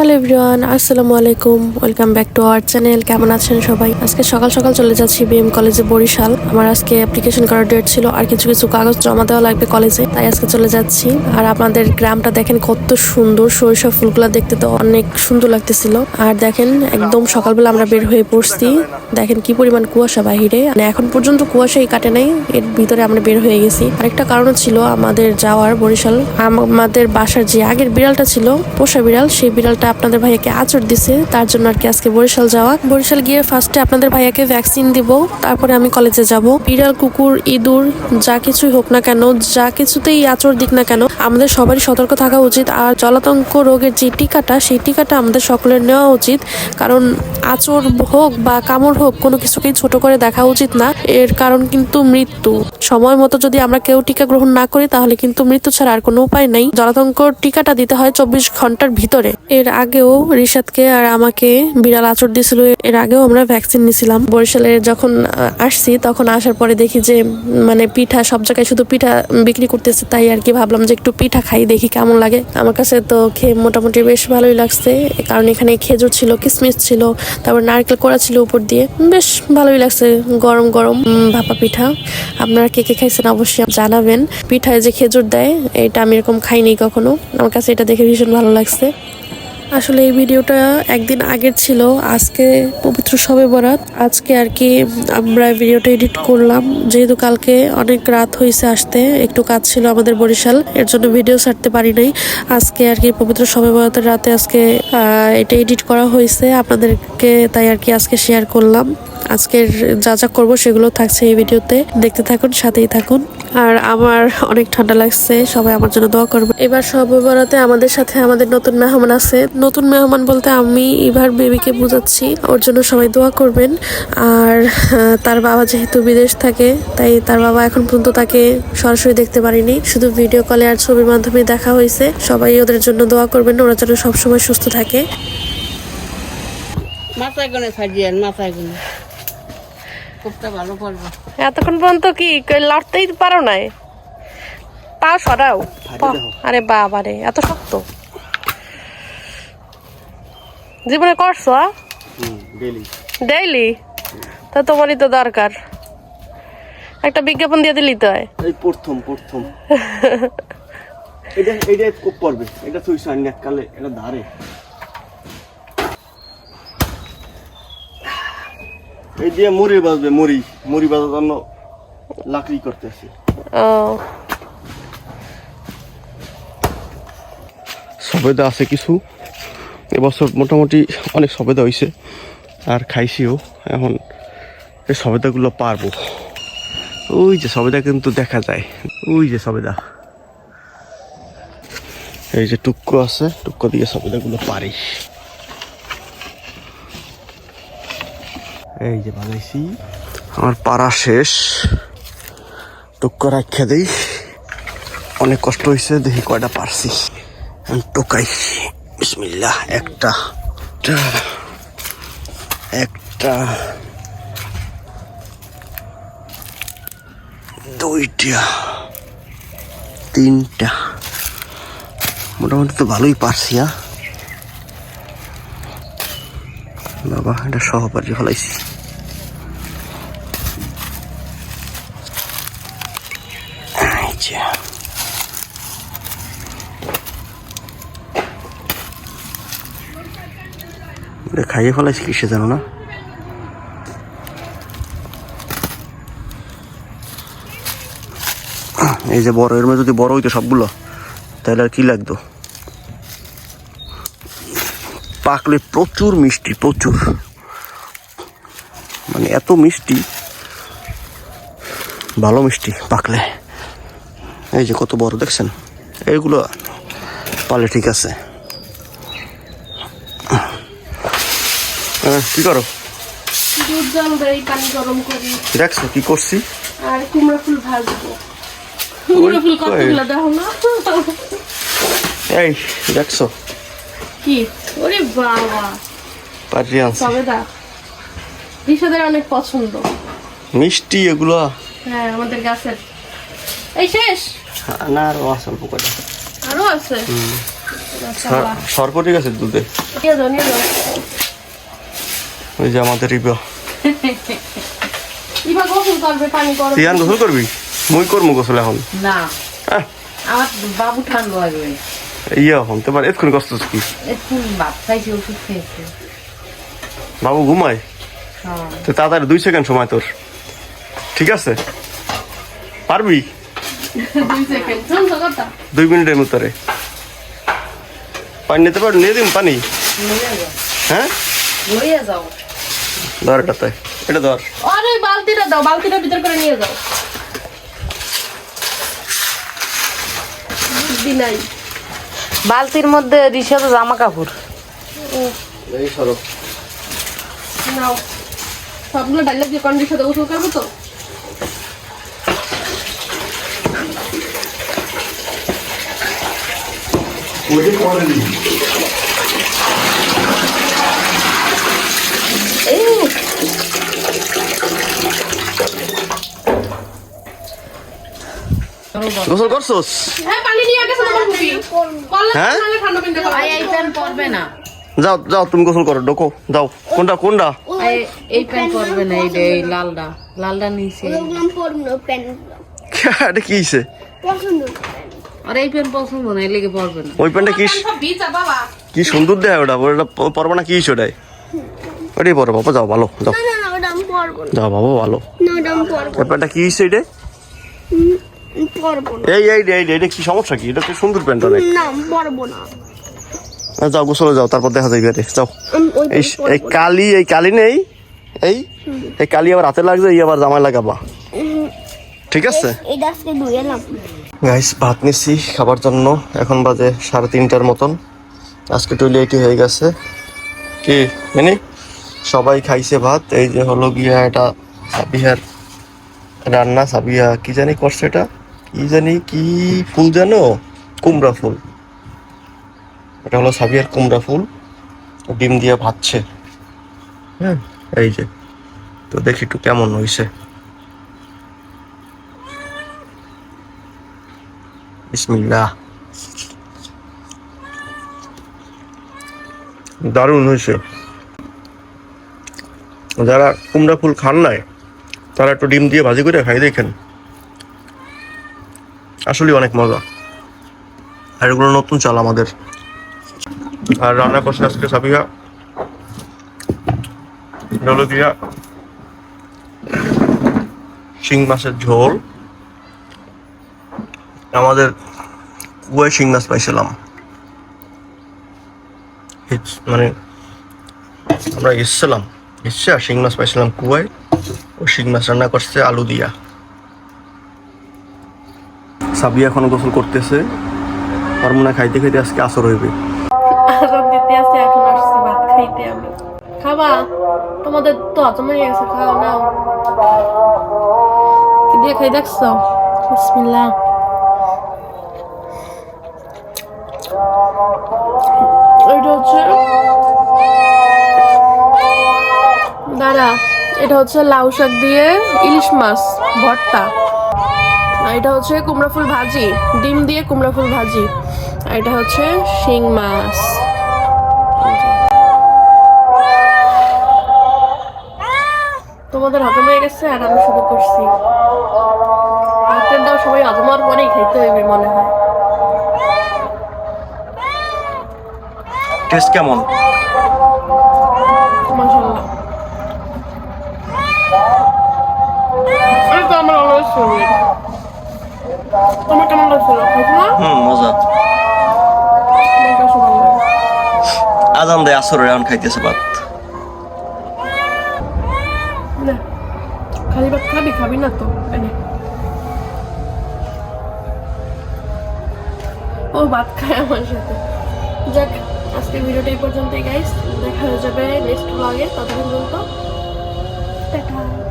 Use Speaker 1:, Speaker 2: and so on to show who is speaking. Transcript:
Speaker 1: Hello everyone, আসসালামু আলাইকুম। Welcome back to our channel. কেমন আছেন সবাই? আজকে সকাল সকাল চলে যাচ্ছি বিএম কলেজে বরিশাল। আমার আজকে অ্যাপ্লিকেশন করার ডেট ছিল আর কিছু কিছু কাগজ জমা দেওয়া লাগবে কলেজে, তাই আজকে চলে যাচ্ছি। আর আপনাদের গ্রামটা দেখেন কত সুন্দর, সরিষা ফুলগুলা দেখতে তো অনেক সুন্দর লাগতেছিল। আর দেখেন একদম সকালবেলা আমরা বের হয়ে পড়ছি। দেখেন কি পরিমাণ কুয়াশা বাহিরে। মানে এখন পর্যন্ত কুয়াশাই কাটে নাই, এর ভিতরে আমরা বের হয়ে গেছি। আরেকটা কারণ ছিল আমাদের যাওয়ার বরিশাল। আমাদের বাসার যে আগের বিড়ালটা ছিল, পোষা বিড়াল, সেই বিড়ালটা আপনাদের ভাইয়াকে আচর দিছে, তার জন্য আর কি আজকে বরিশাল যাওয়া। বরিশাল গিয়ে ফার্স্টে আপনাদের ভাইয়াকে ভ্যাকসিন দিব, তারপরে আমি কলেজে যাব। বিড়াল, কুকুর, ইঁদুর, যা কিছুই হোক না কেন, যা কিছুতেই আচর দিক না কেন, আমাদের সবারই সতর্ক থাকা উচিত। আর জলাতঙ্ক রোগের যে টিকাটা, সেই টিকাটা আমাদের সকলের নেওয়া উচিত। কারণ আচর হোক বা কামড় হোক, কোনো কিছুকেই ছোট করে দেখা উচিত না। এর কারণ কিন্তু মৃত্যু। সময় মতো যদি আমরা কেউ টিকা গ্রহণ না করি, তাহলে কিন্তু মৃত্যু ছাড়া আর কোনো উপায় নেই। জলাতঙ্ক টিকাটা দিতে হয় চব্বিশ ঘণ্টার ভিতরে। এর আগেও রিশাদকে আর আমাকে বিড়াল আচর দিয়েছিল। এর আগেও আমরা ভ্যাকসিন নিয়েছিলাম। বরিশালে যখন আসছি, তখন আসার পরে দেখি যে মানে পিঠা, সব জায়গায় শুধু পিঠা বিক্রি করতেছে, তাই আর কি ভাবলাম যে একটু পিঠা খাই, দেখি কেমন লাগে। আমার কাছে তো খেয়ে মোটামুটি বেশ ভালোই লাগছে। কারণ এখানে খেজুর ছিল কিশমিশ ছিল, তারপর নারকেল করা ছিল উপর দিয়ে। বেশ ভালোই লাগছে, গরম গরম ভাপা পিঠা। আপনারা কে কে খাইছেন অবশ্যই জানাবেন। পিঠায় যে খেজুর দেয়, এটা আমি এরকম খাইনি কখনো। আমার কাছে এটা দেখে ভীষণ ভালো লাগছে। আসলে এই ভিডিওটা একদিন আগের ছিল, আজকে পবিত্র সবে বরাত। আজকে আর কি আমরা ভিডিওটা এডিট করলাম। যেহেতু কালকে অনেক রাত হয়েছে আসতে, একটু কাজ ছিল আমাদের বরিশাল, এর জন্য ভিডিও ছাড়তে পারি নাই। আজকে আর কি পবিত্র সবে বরাতের রাতে আজকে এটা এডিট করা হয়েছে আপনাদেরকে, তাই আর কি আজকে শেয়ার করলাম। আজকের যা যা করব সেগুলো থাকছে এই ভিডিওতে। দেখতে থাকুন, সাথেই থাকুন। আর আমার অনেক ঠান্ডা লাগছে, সবাই আমার জন্য দোয়া করবে এবার সবে বরাতে আমাদের সাথে আমাদের নতুন মেহমান আছে। নতুন মেহমান বলতে আমি এবার বেবিকে বুঝাচ্ছি, ওর জন্য সবাই দোয়া করবেন। আর তার বাবা যেহেতু বিদেশ থাকে, তাই তার বাবা এখন পর্যন্ত তাকে সরাসরি দেখতে পারিনি। শুধু ভিডিও কলে আর ছবির মাধ্যমে দেখা হয়েছে। সবাই ওদের জন্য দোয়া করবেন, ওরা যেন সবসময় সুস্থ থাকে।
Speaker 2: মাথায় গুনে সাজিয়েন, মাথায় গুনে। ভালো
Speaker 1: এতক্ষণ পর্যন্ত কি লড়তেই পারো নাই? পা সরাও। আরে বাবা রে এত শক্ত। জীবনে করছ ডেইলি তা তোমারই তো দরকার। একটা বিজ্ঞাপন দিয়ে দিলি তো।
Speaker 3: এই প্রথম প্রথম। এটা এটা খুব পড়বে। এটা তুই সাইন কালে এটা ধারে। এই দিয়ে মুড়ি বাজবে মুড়ি। মুড়ি বাজার জন্য লাকড়ি করতেছি
Speaker 1: ও।
Speaker 3: সবেদা আছে কিছু। এবছর মোটামুটি অনেক সবেদা হয়েছে আর খাইছিও। এখন এই সবেদাগুলো পারব। ওই যে সবেদা কিন্তু দেখা যায়। ওই যে সবেদা। এই যে টুক্কো আছে টুক্কো দিয়ে সবেদাগুলো পারি। এই যে বাজাইছি আমার পাড়া শেষ। টুক্কো রাখা দেই। অনেক কষ্ট হয়েছে দেখি কয়টা পারছি। টোকাই। বিসমিল্লাহ একটা একটা, একটা। দুইটা। তিনটা। মোটামুটি তো ভালোই পারছি হ্যাঁ। বাবা এটা সহপাঠী ফলাইছি। এটা খাইয়ে ফেলাইছি কিসে জানো না? এই যে বড়, এর মধ্যে যদি বড় হইতো সবগুলো, তাহলে আর কি লাগতো? পাকলে প্রচুর মিষ্টি, প্রচুর। মানে এত মিষ্টি, ভালো মিষ্টি পাকলে। এই যে কত বড় দেখছেন? এইগুলো পালে ঠিক আছে। কি করো?
Speaker 1: দুধ জল দেই পানি গরম করি।
Speaker 3: দেখছ কি করছি?
Speaker 1: আর কুমড়া ফুল ভাজবো। কুমড়া ফুল কতগুলো দেখো না?
Speaker 3: এই দেখছ?
Speaker 1: কি? ওরে বাবা। ঋষাদের অনেক পছন্দ।
Speaker 3: মিষ্টি এগুলো।
Speaker 1: হ্যাঁ আমাদের গাছের। এই শেষ।
Speaker 3: না আর আছে অল্প কটা
Speaker 1: আরও আছে?
Speaker 3: সরপটি গেছে দুধে? ওই যে আমাদের ইবা
Speaker 1: ইভা গোসল করবে পানি করবে।
Speaker 3: সিয়ান গোসল করবি? মুই করব গোসল এখন।
Speaker 2: না। আমার বাবু ঠান্ডা লাগবে।
Speaker 3: ইয়া এখন তোমার এক্ষুনি কষ্ট কি?
Speaker 2: ভাত খাইছি ওষুধ খেয়েছে।
Speaker 3: বাবু ঘুমায়?
Speaker 2: হ্যাঁ।
Speaker 3: তো তাড়াতাড়ি দুই সেকেন্ড সময় তোর। ঠিক আছে? পারবি?
Speaker 1: দুই
Speaker 3: মিনিটের ভিতরে পানি নিতে পারো নিয়ে দিন পানি। হ্যাঁ?
Speaker 2: লইয়া যাও
Speaker 3: ধর এটাতে এটা ধর।
Speaker 1: আরে বালতিটা দাও বালতিটা ভিতর করে নিয়ে যাও। বুদ্ধি নাই।
Speaker 2: বালতির মধ্যে রিসা তো জামা কাপড়
Speaker 3: এই
Speaker 1: নাও। সবগুলো ডাইলে দিয়ে কন্ডিশন গোসল করব তো?
Speaker 3: গোসল করছোস?
Speaker 1: হ্যাঁ পানি নিয়ে গেছে তোমার
Speaker 3: হ্যাঁ?
Speaker 2: না।
Speaker 3: যাও যাও তুমি গোসল করো ডোকো যাও কোনটা কোনটা?
Speaker 2: এই প্যান্ট পরবে না এই যে এই লালটা। লালটা
Speaker 3: এটা কি হইছে?
Speaker 4: পছন্দ।
Speaker 2: আর এই প্যান্ট পছন্দ না এই লেগে পরবে না
Speaker 3: ওই প্যান্টটা কি কি সুন্দর দেয় ওটা ওটা না কি হইছে ওটাই ওটাই পরো বাবা যাও ভালো যাও
Speaker 4: না না ওটা আমি পরবো না
Speaker 3: যাও বাবা ভালো
Speaker 4: না ওটা আমি পরবো
Speaker 3: ওই প্যান্টটা কি এই এই এই এটা কি সমস্যা কি এটা তো সুন্দর প্যান্ট অনেক
Speaker 4: না পরবো না
Speaker 3: যাও গোসলে যাও তারপর দেখা যাবে আরে যাও এই এই কালি এই কালি নেই এই এই কালি আবার হাতে লাগছে এই আবার জামায় লাগাবা ঠিক আছে গাইস ভাত নিচ্ছি খাবার জন্য। এখন বাজে সাড়ে তিনটার মতন। আজকে একটু লেটই হয়ে গেছে। কি? মানে? সবাই খাইছে ভাত। এই যে হলো গিয়া এটা সাবিহার রান্না। সাবিয়া কি জানি করছে এটা? কি জানি কি ফুল জানো? কুমড়া ফুল। এটা হলো সাবিয়ার কুমড়া ফুল। ডিম দিয়ে ভাজছে হ্যাঁ এই যে। তো দেখি একটু কেমন হয়েছে বিসমিল্লাহ। দারুণ হয়েছে। যারা কুমড়া ফুল খান নাই, তারা একটু ডিম দিয়ে ভাজি করে খাই, দেখেন। আসলে অনেক মজা। আর এগুলো নতুন চাল আমাদের। আর রান্না করছে আজকে সাবিয়া। হলো দিয়া শিং মাছের ঝোল। আমাদের কুয়ায় শিং মাছ পাইছিলাম মানে আমরা এসছিলাম এসছে আর শিং মাছ পাইছিলাম কুয়ায়। ও শিং মাছ রান্না করছে আলু দিয়া। সাবি এখন গোসল করতেছে। আর মনে খাইতে খাইতে আজকে আসর হইবে।
Speaker 1: আজান দিতে আসছে এখন আসছি ভাত খাইতে আমি। খাবা? তোমাদের তো হজম হয়ে গেছে খাও নাও। কি দিয়ে খাই দেখছ বিসমিল্লাহ। দাঁড়া এটা হচ্ছে লাউ শাক দিয়ে ইলিশ মাছ, ভর্তা। এটা হচ্ছে কুমড়া ফুল ভাজি, ডিম দিয়ে কুমড়া ফুল ভাজি। আর এটা হচ্ছে শিং মাছ। তোমাদের হজম হয়ে গেছে, আর আমি শুরু করছি। হাতের দাও সবাই হজম হওয়ার পরেই খাইতে হইবে মনে হয়।
Speaker 3: টেস্ট কেমন
Speaker 1: মাশাআল্লাহ এই তো ফেভারিট তোমার কেমন লাগছিল?
Speaker 3: হুম মজা। আজান দেয় আসর এখন খাইতেছে ভাত।
Speaker 1: খালি ভাত খাবি খাবি না তো ও ভাত খায় আমার সাথে। যাক আজকের ভিডিওটা এই পর্যন্তই গাইস দেখা হয়ে যাবে নেক্সট ব্লগে ততক্ষণ পর্যন্ত টাটা।